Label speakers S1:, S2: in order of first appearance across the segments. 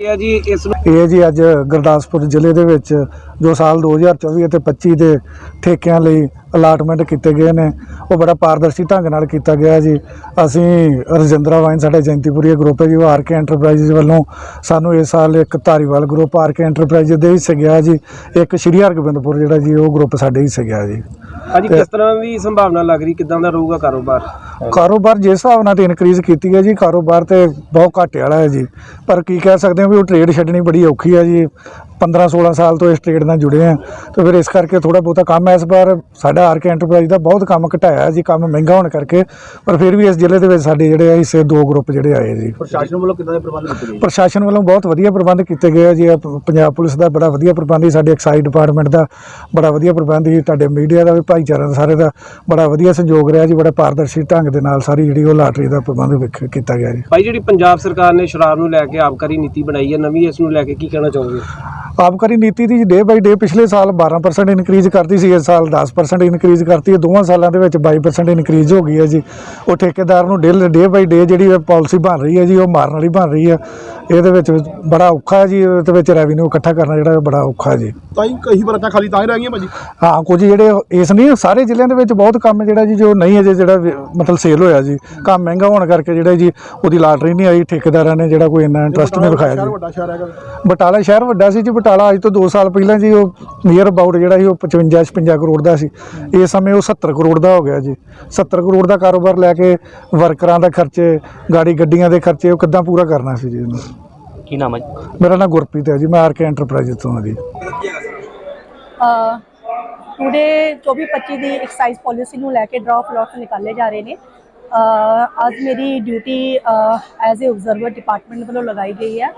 S1: ਆ ਜੀ ਇਸ ਨੂੰ
S2: ਇਹ ਜੀ ਅੱਜ ਗੁਰਦਾਸਪੁਰ ਜ਼ਿਲ੍ਹੇ ਦੇ ਵਿੱਚ ਜੋ ਸਾਲ 2024 ਅਤੇ 25 ਦੇ ਠੇਕਿਆਂ ਲਈ ਅਲਾਟਮੈਂਟ ਕੀਤੇ ਗਏ ਨੇ, ਉਹ ਬੜਾ ਪਾਰਦਰਸ਼ੀ ਢੰਗ ਨਾਲ ਕੀਤਾ ਗਿਆ ਜੀ। ਅਸੀਂ ਰਜਿੰਦਰਾ ਵਾਈਨ ਸਾਡਾ ਜੈਂਤੀਪੁਰੀ ਗਰੁੱਪ ਹੈ ਜੀ, ਉਹ ਆਰ ਕੇ ਐਂਟਰਪ੍ਰਾਈਜ਼ ਵੱਲੋਂ ਸਾਨੂੰ ਇਸ ਸਾਲ ਇੱਕ Dhariwal Group R K Enterprise ਦੇ ਹਿੱਸੇ ਗਿਆ ਜੀ। ਇੱਕ ਸ਼੍ਰੀ ਹਰਗੋਬਿੰਦਪੁਰ ਜਿਹੜਾ ਜੀ, ਉਹ ਗਰੁੱਪ ਸਾਡੇ ਹਿੱਸੇ ਗਿਆ ਜੀ।
S1: ਹਾਂਜੀ, ਕਿਸ ਤਰ੍ਹਾਂ ਦੀ ਸੰਭਾਵਨਾ ਲੱਗ ਰਹੀ? ਕਿਦਾਂ ਦਾ ਰਹੂਗਾ ਕਾਰੋਬਾਰ?
S2: ਕਾਰੋਬਾਰ ਜਿਸ ਹਿਸਾਬ ਨਾਲ ਤੇ ਇਨਕਰੀਜ਼ ਕੀਤੀ ਹੈ ਜੀ, ਕਾਰੋਬਾਰ ਤੇ ਬਹੁਤ ਘਾਟੇ ਵਾਲਾ ਹੈ ਜੀ। ਪਰ ਕੀ ਕਹਿ ਸਕਦੇ ਹਾਂ ਵੀ ਉਹ ਟ੍ਰੇਡ ਛੱਡਣੀ ਬੜੀ ਔਖੀ ਹੈ ਜੀ। 15 16 ਸਾਲ ਤੋਂ ਇਸ ਟ੍ਰੇਡ ਨਾਲ ਜੁੜੇ ਆ ਤੇ ਫਿਰ ਇਸ ਕਰਕੇ ਥੋੜਾ ਬਹੁਤਾ ਕੰਮ ਇਸ ਵਾਰ ਸਾਡਾ ਆਰਕੇ ਐਂਟਰਪ੍ਰਾਈਜ਼ ਦਾ ਬਹੁਤ ਕੰਮ ਘਟਾਇਆ ਹੈ ਜੀ। ਕੰਮ ਮਹਿੰਗਾ ਹੋਣ ਕਰਕੇ। ਪਰ ਫਿਰ ਵੀ ਇਸ ਜ਼ਿਲ੍ਹੇ ਦੇ ਵਿੱਚ ਸਾਡੇ ਜਿਹੜੇ ਆ ਹਿੱਸੇ ਦੋ ਗਰੁੱਪ ਜਿਹੜੇ ਆਏ ਜੀ।
S1: ਪ੍ਰਸ਼ਾਸਨ ਵੱਲੋਂ ਕਿਦਾਂ ਦੇ ਪ੍ਰਬੰਧ ਕੀਤੇ ਗਏ?
S2: ਪ੍ਰਸ਼ਾਸਨ ਵੱਲੋਂ ਬਹੁਤ ਵਧੀਆ ਪ੍ਰਬੰਧ ਕੀਤੇ ਗਏ ਆ ਜੀ। ਪੰਜਾਬ ਪੁਲਿਸ ਦਾ ਬੜਾ ਵਧੀਆ ਪ੍ਰਬੰਧ ਸੀ। ਸਾਡੇ ਐਕਸਾਈਜ਼ ਡਿਪਾਰਟਮੈਂਟ ਦਾ ਬੜਾ ਵਧੀਆ ਪ੍ਰਬੰਧ ਸੀ। ਤੁਹਾਡੇ ਮੀਡੀਆ ਦਾ ਵੀ ਭਾਈਚਾਰਾ ਦਾ ਸਾਰੇ ਦਾ ਬੜਾ ਵਧੀਆ ਸਹਿਯੋਗ ਰਿਹਾ ਜੀ। ਬੜਾ ਪਾਰਦਰਸ਼ੀ ਢੰਗ ਦੇ ਨਾਲ ਸਾਰੀ ਜਿਹੜੀ ਉਹ ਲਾਟਰੀ ਦਾ ਪ੍ਰਬੰਧ ਕੀਤਾ ਗਿਆ ਜੀ।
S1: ਭਾਈ ਜਿਹੜੀ ਪੰਜਾਬ ਸਰਕਾਰ ਨੇ ਸ਼ਰਾਬ ਨੂੰ ਲੈ ਕੇ ਆਬਕਾਰੀ ਨੀਤੀ ਬਣਾਈ ਹੈ ਨਵੀਂ ਇਸ ਨੂੰ ਲੈ ਕੇ ਕੀ ਕਹਿਣਾ ਚਾਹੋਗੇ?
S2: ਆਬਕਾਰੀ ਨੀਤੀ ਦੀ ਡੇ ਬਾਈ ਡੇ ਪਿਛਲੇ ਸਾਲ 12% ਇਨਕਰੀਜ਼ ਕਰਤੀ ਸੀ, ਇਸ ਸਾਲ 10% ਇਨਕਰੀਜ਼ ਕਰਤੀ ਹੈ। ਦੋਵਾਂ ਸਾਲਾਂ ਦੇ ਵਿੱਚ 22% ਇਨਕਰੀਜ਼ ਹੋ ਗਈ ਹੈ ਜੀ। ਉਹ ਠੇਕੇਦਾਰ ਨੂੰ ਡੇ ਡੇ ਬਾਈ ਡੇ ਜਿਹੜੀ ਪਾਲਿਸੀ ਬਣ ਰਹੀ ਹੈ ਜੀ, ਉਹ ਮਾਰਨ ਵਾਲੀ ਬਣ ਰਹੀ ਹੈ। ਇਹਦੇ ਵਿੱਚ ਬੜਾ ਔਖਾ ਹੈ ਜੀ ਇਹਦੇ ਵਿੱਚ ਰੈਵਨਿਊ ਇਕੱਠਾ ਕਰਨਾ ਜਿਹੜਾ ਬੜਾ ਔਖਾ ਹੈ ਜੀ।
S3: ਤਾਂ ਹੀ ਕਈ ਬਰਕਾਂ ਖਾਲੀ ਤਾਂ ਹੀ ਰਹਿ ਗਈਆਂ ਭਾਜੀ।
S2: ਹਾਂ ਕੁਝ ਜਿਹੜੇ ਇਸ ਨਹੀਂ ਸਾਰੇ ਜ਼ਿਲ੍ਹਿਆਂ ਦੇ ਵਿੱਚ ਬਹੁਤ ਕੰਮ ਜਿਹੜਾ ਜੀ ਜੋ ਨਹੀਂ ਅਜੇ ਜਿਹੜਾ ਮਤਲਬ ਸੇਲ ਹੋਇਆ ਜੀ। ਕੰਮ ਮਹਿੰਗਾ ਹੋਣ ਕਰਕੇ ਜਿਹੜਾ ਜੀ ਉਹਦੀ ਲਾਟਰੀ ਨਹੀਂ ਆਈ ਠੇਕੇਦਾਰਾਂ ਨੇ ਜਿਹੜਾ ਕੋਈ ਇੰਨਾ ਇੰਟਰਸਟ ਨਹੀਂ ਦਿਖਾਇਆ
S3: ਸ਼ਹਿਰ
S2: ਜੀ।
S3: ਵੱਡਾ ਸ਼ਹਿਰ ਹੈਗਾ।
S2: ਬਟਾਲਾ ਸ਼ਹਿਰ ਵੱਡਾ ਸੀ ਜੀ ਬਟਾਲਾ ਅੱਜ ਤੋਂ 2 ਸਾਲ ਪਹਿਲਾਂ ਜੀ ਉਹ ਨੀਅਰ ਅਬਾਊਟ ਜਿਹੜਾ ਸੀ ਉਹ 55 56 ਕਰੋੜ ਦਾ ਸੀ। ਇਸ ਸਮੇਂ ਉਹ 70 ਕਰੋੜ ਦਾ ਹੋ ਗਿਆ ਜੀ। 70 ਕਰੋੜ ਦਾ ਕਾਰੋਬਾਰ ਲੈ ਕੇ ਵਰਕਰਾਂ ਦਾ ਖਰਚੇ ਗਾੜੀ ਗੱਡੀਆਂ ਦੇ ਖਰਚੇ ਉਹ ਕਿੱਦਾਂ ਪੂਰਾ ਕਰਨਾ ਸੀ ਜੀ ਇਹਨੂੰ?
S4: ਕੀ ਨਾਮ ਹੈ ਜੀ?
S2: ਮੇਰਾ ਨਾਮ ਗੁਰਪ੍ਰੀਤ ਹੈ ਜੀ ਮੈਂ ਆਰਕੇ ਐਂਟਰਪ੍ਰਾਈਜ਼ ਤੋਂ ਹਾਂ ਜੀ।
S5: ਟੂਡੇ 24-25 ਦੀ ਐਕਸਾਈਜ਼ ਪਾਲਿਸੀ ਨੂੰ ਲੈ ਕੇ ਡਰਾਫਟ ਲੋਟਸ ਨਿਕਾਲੇ ਜਾ ਰਹੇ ਨੇ। ਅਹ ਅੱਜ ਮੇਰੀ duty as a observer department ਵੱਲੋਂ ਲਗਾਈ ਗਈ ਹੈ।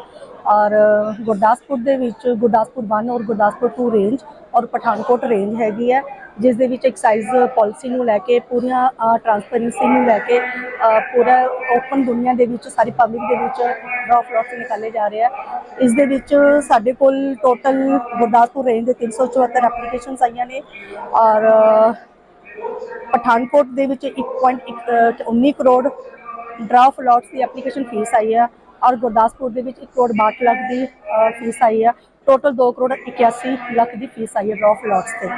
S5: ਔਰ ਗੁਰਦਾਸਪੁਰ ਦੇ ਵਿੱਚ ਗੁਰਦਾਸਪੁਰ 1 ਔਰ ਗੁਰਦਾਸਪੁਰ 2 ਰੇਂਜ ਔਰ ਪਠਾਨਕੋਟ ਰੇਂਜ ਹੈਗੀ ਹੈ, ਜਿਸ ਦੇ ਵਿੱਚ ਐਕਸਾਈਜ਼ ਪਾਲਿਸੀ ਨੂੰ ਲੈ ਕੇ, ਪੂਰੀਆਂ ਟਰਾਂਸਪੇਰੈਂਸੀ ਨੂੰ ਲੈ ਕੇ ਪੂਰਾ ਓਪਨ ਦੁਨੀਆ ਦੇ ਵਿੱਚ, ਸਾਰੀ ਪਬਲਿਕ ਦੇ ਵਿੱਚ ਡਰਾਫਟ ਲੋਟਸ ਨਿਕਾਲੇ ਜਾ ਰਹੇ ਆ। ਇਸ ਦੇ ਵਿੱਚ ਸਾਡੇ ਕੋਲ ਟੋਟਲ ਗੁਰਦਾਸਪੁਰ ਰੇਂਜ ਦੇ 374 ਐਪਲੀਕੇਸ਼ਨਸ ਆਈਆਂ ਨੇ ਔਰ ਪਠਾਨਕੋਟ ਦੇ ਵਿੱਚ 1.19 ਕਰੋੜ ਡਰਾਫਟ ਲੋਟਸ ਦੀ ਐਪਲੀਕੇਸ਼ਨ ਫੀਸ ਆਈ ਹੈ ਔਰ ਗੁਰਦਾਸਪੁਰ ਦੇ ਵਿੱਚ 1 ਕਰੋੜ 62 ਲੱਖ ਦੀ ਫੀਸ ਆਈ ਹੈ ਟੋਟਲ 2 ਕਰੋੜ 81 ਲੱਖ ਦੀ ਫੀਸ ਆਈ ਹੈ ਡਰਾਫਟ ਲੋਟਸ ਤੇ।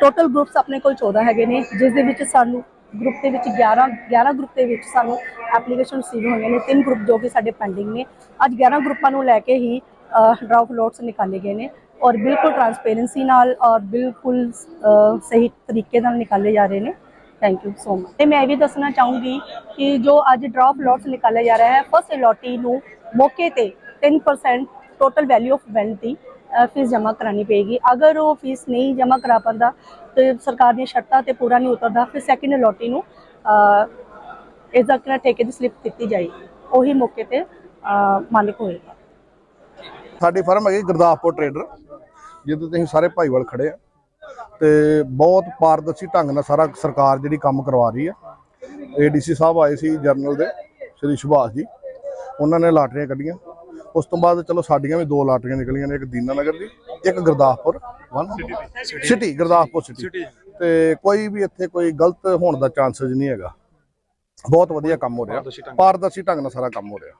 S5: ਟੋਟਲ ਗਰੁੱਪਸ ਆਪਣੇ ਕੋਲ 14 ਹੈਗੇ ਨੇ, ਜਿਸ ਦੇ ਵਿੱਚ ਸਾਨੂੰ ਗਰੁੱਪ ਦੇ ਵਿੱਚ 11 11 ਗਰੁੱਪ ਦੇ ਵਿੱਚ ਸਾਨੂੰ ਐਪਲੀਕੇਸ਼ਨ ਰਿਸੀਵ ਹੋਈਆਂ ਨੇ। ਤਿੰਨ ਗਰੁੱਪ ਜੋ ਕਿ ਸਾਡੇ ਪੈਂਡਿੰਗ ਨੇ। ਅੱਜ 11 ਗਰੁੱਪਾਂ ਨੂੰ ਲੈ ਕੇ ਹੀ ਡਰਾਫਟ ਲੋਟਸ ਨਿਕਾਲੇ ਗਏ ਨੇ ਔਰ ਬਿਲਕੁਲ ਟਰਾਂਸਪੇਰੈਂਸੀ ਨਾਲ ਔਰ ਬਿਲਕੁਲ ਸਹੀ ਤਰੀਕੇ ਨਾਲ ਨਿਕਾਲੇ ਜਾ ਰਹੇ ਨੇ। ਥੈਂਕ ਯੂ ਸੋ ਮਚ ਤੇ ਮੈਂ ਇਹ ਵੀ ਦੱਸਣਾ ਚਾਹੂੰਗੀ ਕਿ ਜੋ ਅੱਜ ਡਰਾਫਟ ਲੋਟਸ ਨਿਕਾਲਿਆ ਜਾ ਰਿਹਾ ਹੈ ਨੂੰ ਮੌਕੇ ਤੇ 10% ਟੋਟਲ ਵੈਲਿਊ ਆਫ ਵੈਂਟ ਦੀ ਫੀਸ ਜਮ੍ਹਾਂ ਕਰਾਣੀ ਪਏਗੀ। ਅਗਰ ਉਹ ਫੀਸ ਨਹੀਂ ਜਮ੍ਹਾਂ ਕਰਾ ਪਾਉਂਦਾ ਤੇ ਸਰਕਾਰ ਦੀਆਂ ਸ਼ਰਤਾਂ ਤੇ ਪੂਰਾ ਨਹੀਂ ਉਤਰਦਾ ਫਿਰ ਸੈਕਿੰਡ ਅਲੋਟੀ ਨੂੰ ਅਹ, ਇਸ ਦਾ ਕਿਹੜਾ ਠੇਕੇ ਦੀ ਸਲਿੱਪ ਦਿੱਤੀ ਜਾਏਗੀ। ਉਹੀ ਮੌਕੇ ਤੇ ਅਹ, ਮਾਲਿਕ ਹੋਏਗਾ।
S3: ਸਾਡੀ ਫਰਮ ਹੈਗੀ ਗੁਰਦਾਸਪੁਰ ਟਰੇਡਰ ਜਿਹਦੇ ਤੁਸੀਂ ਸਾਰੇ ਭਾਈਵਾਲ ਖੜੇ ਆ। ਤੇ ਬਹੁਤ ਪਾਰਦਰਸ਼ੀ ਢੰਗ ਨਾਲ ਸਾਰਾ ਸਰਕਾਰ ਜਿਹੜੀ ਕੰਮ ਕਰਵਾ ਰਹੀ ਹੈ। ਏਡੀਸੀ ਸਾਹਿਬ ਆਏ ਸੀ ਜਰਨਲ ਦੇ ਸ਼੍ਰੀ ਸੁਭਾਸ਼ ਜੀ। ਉਹਨਾਂ ਨੇ ਲਾਟਰੀਆਂ ਕੱਢੀਆਂ। ਉਸ ਤੋਂ ਬਾਅਦ ਚਲੋ ਸਾਡੀਆਂ ਵੀ ਦੋ ਲਾਟਰੀਆਂ ਨਿਕਲੀਆਂ ਨੇ ਇੱਕ ਦੀਨਾ ਨਗਰ ਦੀ ਇੱਕ Gurdaspur one city Gurdaspur city ਤੇ ਕੋਈ ਵੀ ਇੱਥੇ ਕੋਈ ਗਲਤ ਹੋਣ ਦਾ ਚਾਂਸਸ ਨਹੀਂ ਹੈਗਾ। ਬਹੁਤ ਵਧੀਆ ਕੰਮ ਹੋ ਰਿਹਾ। ਪਾਰਦਰਸ਼ੀ ਢੰਗ ਨਾਲ ਸਾਰਾ ਕੰਮ ਹੋ ਰਿਹਾ।